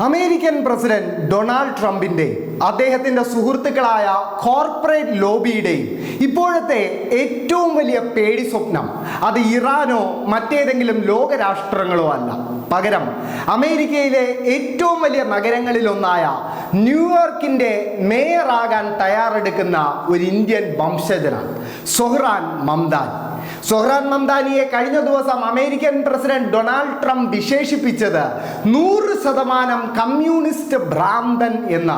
American president Donald ട്രംപിന്റെ അദ്ദേഹത്തിന്റെ സുഹൃത്തുക്കളായ കോർപ്പറേറ്റ് ലോബിയുടെയും ഇപ്പോഴത്തെ ഏറ്റവും വലിയ പേടി സ്വപ്നം അത് ഇറാനോ മറ്റേതെങ്കിലും ലോകരാഷ്ട്രങ്ങളോ അല്ല. പകരം അമേരിക്കയിലെ ഏറ്റവും വലിയ നഗരങ്ങളിലൊന്നായ ന്യൂയോർക്കിന്റെ മേയറാകാൻ തയ്യാറെടുക്കുന്ന ഒരു ഇന്ത്യൻ വംശജനാണ് സൊഹ്റാൻ മംദാൻ. സൊഹ്റാൻ മംദാനിയെ കഴിഞ്ഞ ദിവസം അമേരിക്കൻ പ്രസിഡന്റ് ഡൊണാൾഡ് ട്രംപ് വിശേഷിപ്പിച്ചത് നൂറ് ശതമാനം കമ്മ്യൂണിസ്റ്റ് ഭ്രാന്തൻ എന്ന.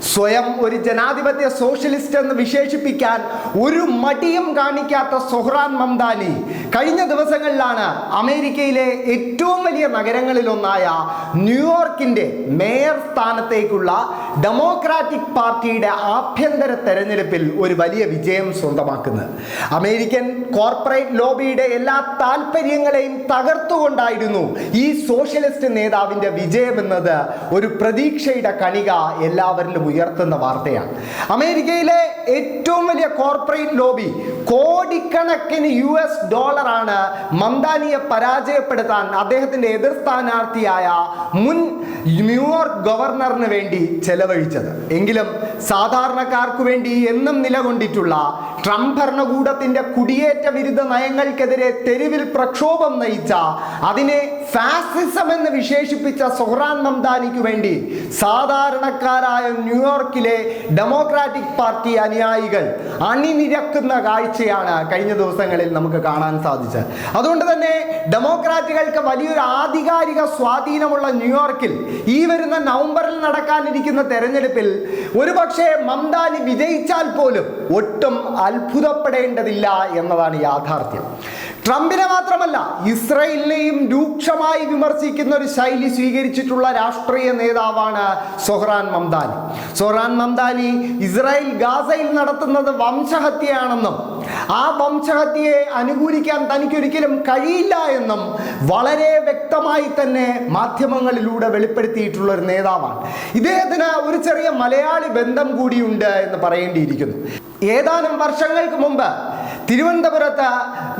സ്വയം ഒരു ജനാധിപത്യ സോഷ്യലിസ്റ്റ് എന്ന് വിശേഷിപ്പിക്കാൻ ഒരു മടിയും കാണിക്കാത്ത സൊഹ്റാൻ മംദാനി കഴിഞ്ഞ ദിവസങ്ങളിലാണ് അമേരിക്കയിലെ ഏറ്റവും വലിയ നഗരങ്ങളിലൊന്നായ ന്യൂയോർക്കിന്റെ മേയർ സ്ഥാനത്തേക്കുള്ള ഡെമോക്രാറ്റിക് പാർട്ടിയുടെ ആഭ്യന്തര തെരഞ്ഞെടുപ്പിൽ ഒരു വലിയ വിജയം സ്വന്തമാക്കുന്നത്. അമേരിക്കൻ കോർപ്പറേറ്റ് ലോബിയുടെ എല്ലാ താല്പര്യങ്ങളെയും തകർത്തുകൊണ്ടായിരുന്നു ഈ സോഷ്യലിസ്റ്റ് നേതാവിന്റെ വിജയം എന്നത് ഒരു പ്രതീക്ഷയുടെ കണിക എല്ലാവരിലും ഉയർത്തുന്ന വാർത്തയാണ്. അമേരിക്കയിലെ ഏറ്റവും വലിയ കോർപ്പറേറ്റ് ലോബി കോടിക്കണക്കിന് യു എസ് ഡോളറാണ് മംദാനിയെ പരാജയപ്പെടുത്താൻ അദ്ദേഹത്തിന്റെ എതിർ സ്ഥാനാർത്ഥിയായ മുൻ ന്യൂയോർക്ക് ഗവർണറിന് വേണ്ടി ചെലവഴിച്ചത്. എങ്കിലും സാധാരണക്കാർക്ക് വേണ്ടി എന്നും നിലകൊണ്ടിട്ടുള്ള ട്രംപ് ഭരണകൂടത്തിന്റെ കുടിയേറ്റ വിരുദ്ധ നയങ്ങൾക്കെതിരെ തെരുവിൽ പ്രക്ഷോഭം നയിച്ച അതിനെ ഫാസിസം എന്ന് വിശേഷിപ്പിച്ച സൊഹ്റാൻ മംദാനിക്ക് വേണ്ടി സാധാരണക്കാരായ ന്യൂയോർക്കിലെ ഡെമോക്രാറ്റിക് പാർട്ടി അനുയായികൾ അണിനിരക്കുന്ന കാഴ്ചയാണ് കഴിഞ്ഞ ദിവസങ്ങളിൽ നമുക്ക് കാണാൻ സാധിച്ചത്. അതുകൊണ്ട് തന്നെ ഡെമോക്രാറ്റുകൾക്ക് വലിയൊരു ആധികാരിക സ്വാധീനമുള്ള ന്യൂയോർക്കിൽ ഈ വരുന്ന നവംബറിൽ നടക്കാനിരിക്കുന്ന തെരഞ്ഞെടുപ്പിൽ ഒരുപക്ഷെ മംദാനി വിജയിച്ചാൽ പോലും ഒട്ടും അത്ഭുതപ്പെടേണ്ടതില്ല എന്നതാണ് യാഥാർത്ഥ്യം. ട്രംപിനെ മാത്രമല്ല ഇസ്രയേലിനെയും രൂക്ഷമായി വിമർശിക്കുന്ന ഒരു ശൈലി സ്വീകരിച്ചിട്ടുള്ള രാഷ്ട്രീയ നേതാവാണ് സൊഹ്റാൻ മംദാനി. സൊഹ്റാൻ മംദാനി ഇസ്രായേൽ ഗാസയിൽ നടത്തുന്നത് വംശഹത്യയാണെന്നും ആ വംശഹത്യയെ അനുകൂലിക്കാൻ തനിക്ക് തനിക്കൊരിക്കലും കഴിയില്ല എന്നും വളരെ വ്യക്തമായി തന്നെ മാധ്യമങ്ങളിലൂടെ വെളിപ്പെടുത്തിയിട്ടുള്ള ഒരു നേതാവാണ്. ഇദ്ദേഹത്തിന് ഒരു ചെറിയ മലയാളി ബന്ധം കൂടിയുണ്ട് എന്ന് പറയേണ്ടിയിരിക്കുന്നു. ഏതാനും വർഷങ്ങൾക്ക് മുമ്പ് തിരുവനന്തപുരത്ത്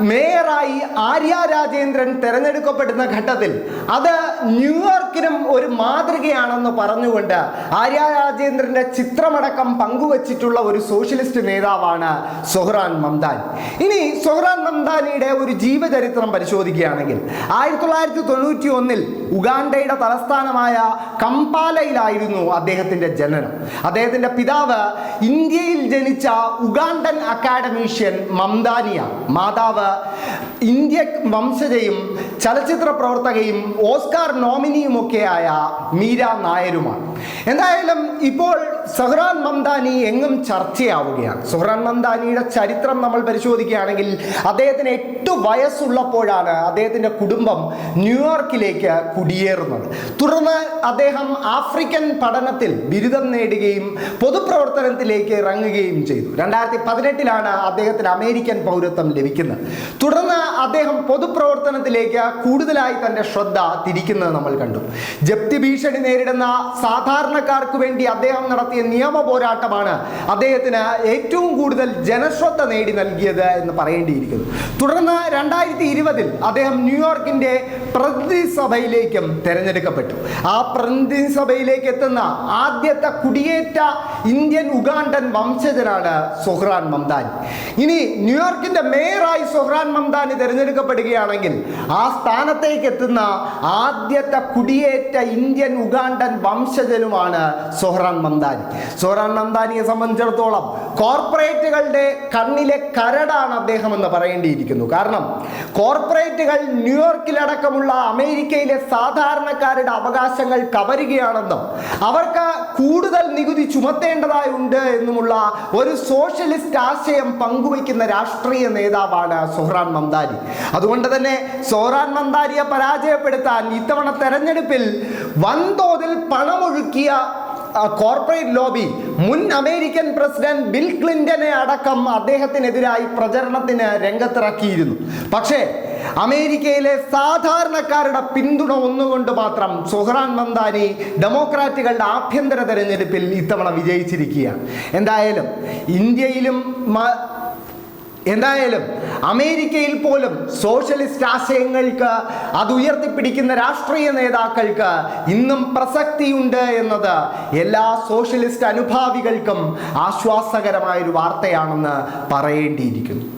മേയറായി ആര്യ രാജേന്ദ്രൻ തെരഞ്ഞെടുക്കപ്പെടുന്ന ഘട്ടത്തിൽ അത് ന്യൂയോർക്കിനും ഒരു മാതൃകയാണെന്ന് പറഞ്ഞുകൊണ്ട് ആര്യ രാജേന്ദ്രന്റെ ചിത്രമടക്കം പങ്കുവച്ചിട്ടുള്ള ഒരു സോഷ്യലിസ്റ്റ് നേതാവാണ് സൊഹ്റാൻ മംദാൻ ഇനി സൊഹ്റാൻ മംദാനിയുടെ ഒരു ജീവചരിത്രം പരിശോധിക്കുകയാണെങ്കിൽ ആയിരത്തി തൊള്ളായിരത്തി തൊണ്ണൂറ്റി ഒന്നിൽ ഉഗാണ്ടയുടെ തലസ്ഥാനമായ കംപാലയിലായിരുന്നു അദ്ദേഹത്തിന്റെ ജനനം. അദ്ദേഹത്തിന്റെ പിതാവ് ഇന്ത്യയിൽ ജനിച്ച ഉഗാണ്ടൻ അക്കാഡമീഷ്യൻ മംദാനിയ മാതാവ് ഇന്ത്യ വംശജയും ചലച്ചിത്ര പ്രവർത്തകയും ഓസ്കാർ നോമിനിയുമൊക്കെയായ മീര നായരുമാണ്. എന്തായാലും ഇപ്പോൾ സഹ്റാൻ മംദാനി എങ്ങും ചർച്ചയാവുകയാണ്. സുഹ്റാൻ മംദാനിയുടെ ചരിത്രം നമ്മൾ പരിശോധിക്കുകയാണെങ്കിൽ അദ്ദേഹത്തിന് എട്ട് വയസ്സുള്ളപ്പോഴാണ് അദ്ദേഹത്തിന്റെ കുടുംബം ന്യൂയോർക്കിലേക്ക് കുടിയേറുന്നത്. തുടർന്ന് അദ്ദേഹം ആഫ്രിക്കൻ പഠനത്തിൽ ബിരുദം നേടുകയും പൊതുപ്രവർത്തനത്തിലേക്ക് ഇറങ്ങുകയും ചെയ്തു. രണ്ടായിരത്തി പതിനെട്ടിലാണ് അദ്ദേഹത്തിന് അമേരിക്കൻ പൗരത്വം ലഭിക്കുന്നത്. തുടർന്ന് അദ്ദേഹം പൊതുപ്രവർത്തനത്തിലേക്ക് കൂടുതലായി തന്റെ ശ്രദ്ധ തിരിക്കുന്നത് നമ്മൾ കണ്ടു. ജപ്തി ഭീഷണി നേരിടുന്ന സാധാരണക്കാർക്ക് വേണ്ടി അദ്ദേഹം നടത്തിയ നിയമ പോരാട്ടമാണ് അദ്ദേഹത്തിന് ഏറ്റവും കൂടുതൽ ജനശ്രദ്ധ നേടി നൽകിയത് എന്ന് പറയേണ്ടിയിരിക്കുന്നു. തുടർന്ന് രണ്ടായിരത്തി ഇരുപതിൽ അദ്ദേഹം ന്യൂയോർക്കിന്റെ പ്രതിനിധി സഭയിലേക്കും തെരഞ്ഞെടുക്കപ്പെട്ടു. ആ പ്രതിനിധി സഭയിലേക്ക് എത്തുന്ന ആദ്യത്തെ കുടിയേറ്റ ഇന്ത്യൻ ഉഗാണ്ടൻ വംശജനാണ് സുഹ്റാൻ മംദാനി ഇനി ന്യൂയോർക്കിന്റെ മേയറായി സുഹ്റാൻ മംദാനി തിരഞ്ഞെടുക്കപ്പെടുകയാണെങ്കിൽ ആ സ്ഥാനത്തേക്ക് എത്തുന്ന ആദ്യത്തെ കുടിയേറ്റ ഇന്ത്യൻ ഉഗാണ്ടൻ വംശജനുമാണ് സുഹ്റാൻ മംദാനി സുഹ്റാൻ മംദാനിയെ സംബന്ധിച്ചിടത്തോളം കോർപ്പറേറ്റുകളുടെ കണ്ണിലെ കരടാണ് അദ്ദേഹം എന്ന് പറയേണ്ടിയിരിക്കുന്നു. കാരണം കോർപ്പറേറ്റുകൾ ന്യൂയോർക്കിലടക്കമുള്ള അമേരിക്കയിലെ സാധാരണക്കാരുടെ അവകാശങ്ങൾ കവരുകയാണെന്നും അവർക്ക് കൂടുതൽ നികുതി ചുമത്തേണ്ടതായുണ്ട് എന്നുമുള്ള ഒരു സോഷ്യലിസ്റ്റ് ആശയം പങ്കുവയ്ക്കുന്ന രാഷ്ട്രീയ നേതാവാണ് സൊഹ്റാൻ മന്ദാരി. അതുകൊണ്ട് തന്നെ സോറാൻ മന്ദാരിയെ പരാജയപ്പെടുത്താൻ ഇത്തവണ തെരഞ്ഞെടുപ്പിൽ വൻതോതിൽ പണമൊഴുക്കിയ കോർപ്പറേറ്റ് ലോബി മുൻ അമേരിക്കൻ പ്രസിഡന്റ് ബിൽ ക്ലിന്റനെ അടക്കം അദ്ദേഹത്തിനെതിരായി പ്രചരണത്തിന് രംഗത്തിറക്കിയിരുന്നു. പക്ഷേ അമേരിക്കയിലെ സാധാരണക്കാരുടെ പിന്തുണ ഒന്നുകൊണ്ട് മാത്രം സുഹ്റാൻ മന്ദാനി ഡെമോക്രാറ്റുകളുടെ ആഭ്യന്തര തെരഞ്ഞെടുപ്പിൽ ഇത്തവണ വിജയിച്ചിരിക്കുകയാണ്. എന്തായാലും ഇന്ത്യയിലും എന്തായാലും അമേരിക്കയിൽ പോലും സോഷ്യലിസ്റ്റ് ആശയങ്ങൾക്ക് അത് ഉയർത്തിപ്പിടിക്കുന്ന രാഷ്ട്രീയ നേതാക്കൾക്ക് ഇന്നും പ്രസക്തിയുണ്ട് എന്നത് എല്ലാ സോഷ്യലിസ്റ്റ് അനുഭാവികൾക്കും ആശ്വാസകരമായൊരു വാർത്തയാണെന്ന് പറയേണ്ടിയിരിക്കുന്നു.